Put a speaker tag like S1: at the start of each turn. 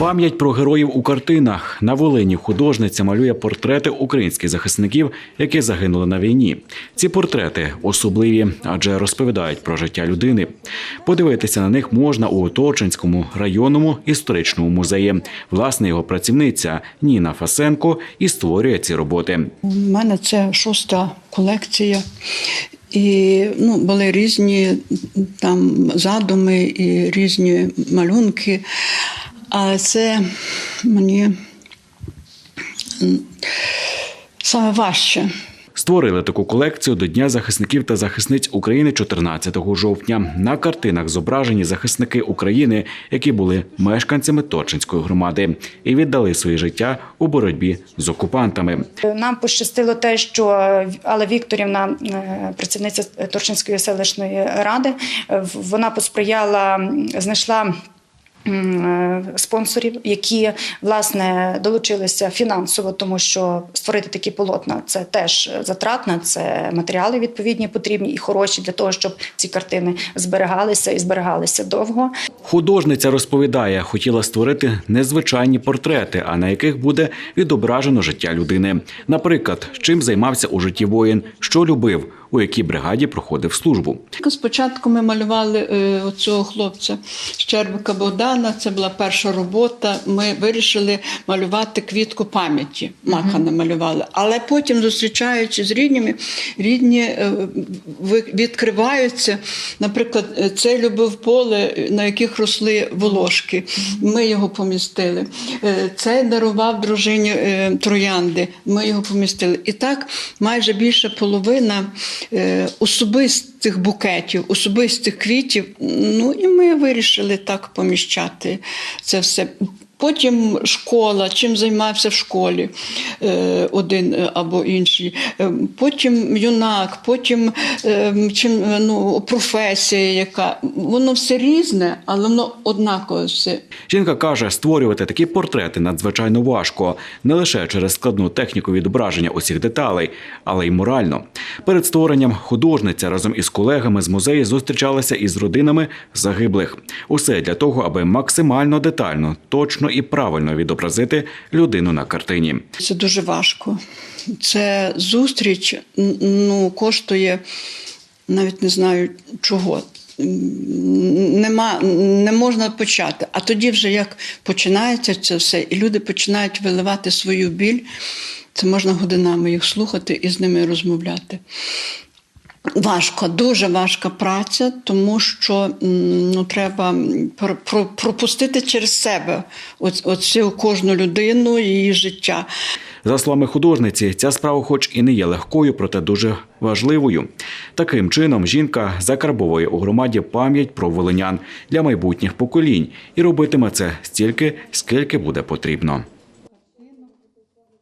S1: Пам'ять про героїв у картинах на Волині художниця малює портрети українських захисників, які загинули на війні. Ці портрети особливі, адже розповідають про життя людини. Подивитися на них можна у Точинському районному історичному музеї. Власне, його працівниця Ніна Фасенко і створює ці роботи.
S2: У мене це шоста колекція. І ну, були різні там задуми і різні малюнки. А це мені саме важче.
S1: Створили таку колекцію до Дня захисників та захисниць України 14 жовтня. На картинах зображені захисники України, які були мешканцями Точинської громади і віддали своє життя у боротьбі з окупантами.
S3: Нам пощастило те, що Алла Вікторівна, е, працівниця Торчинської селищної ради, в- вона посприяла, знайшла. Е, Спонсорів, які власне долучилися фінансово, тому що створити такі полотна це теж затратно, це матеріали відповідні потрібні і хороші для того, щоб ці картини зберігалися і зберігалися довго.
S1: Художниця розповідає, хотіла створити незвичайні портрети, а на яких буде відображено життя людини. Наприклад, чим займався у житті воїн, що любив, у якій бригаді проходив службу.
S2: Спочатку ми малювали е, оцього хлопця Щербика Богдана. Це була перша робота. Ми вирішили малювати квітку пам'яті. Мака намалювали. Але потім, зустрічаючись з рідніми, рідні е, відкриваються. Наприклад, е, це любив поле, на яких росли волошки. Ми його помістили. Е, Це дарував дружині е, троянди. Ми його помістили. І так майже більша половина особистих букетів, особистих квітів. Ну і ми вирішили так поміщати це все. Потім школа, чим займався в школі е, один е, або інший. Е, Потім юнак, потім чим, ну, професія, яка воно все різне, але воно однакове все.
S1: Жінка каже, створювати такі портрети надзвичайно важко не лише через складну техніку відображення усіх деталей, але й морально. Перед створенням художниця разом із колегами з музею зустрічалася із родинами загиблих. Усе для того, аби максимально детально, точно і правильно відобразити людину на картині.
S2: Це дуже важко. Це зустріч ну, коштує навіть не знаю чого. Нема, не можна почати. А тоді, вже як починається це все, і люди починають виливати свою біль, це можна годинами їх слухати і з ними розмовляти. Важко, дуже важка праця, тому що ну, треба про- про- пропустити через себе оц- оцю кожну людину, її життя.
S1: За словами художниці, ця справа, хоч і не є легкою, проте дуже важливою. Таким чином, жінка закарбовує у громаді пам'ять про волинян для майбутніх поколінь і робитиме це стільки, скільки буде потрібно.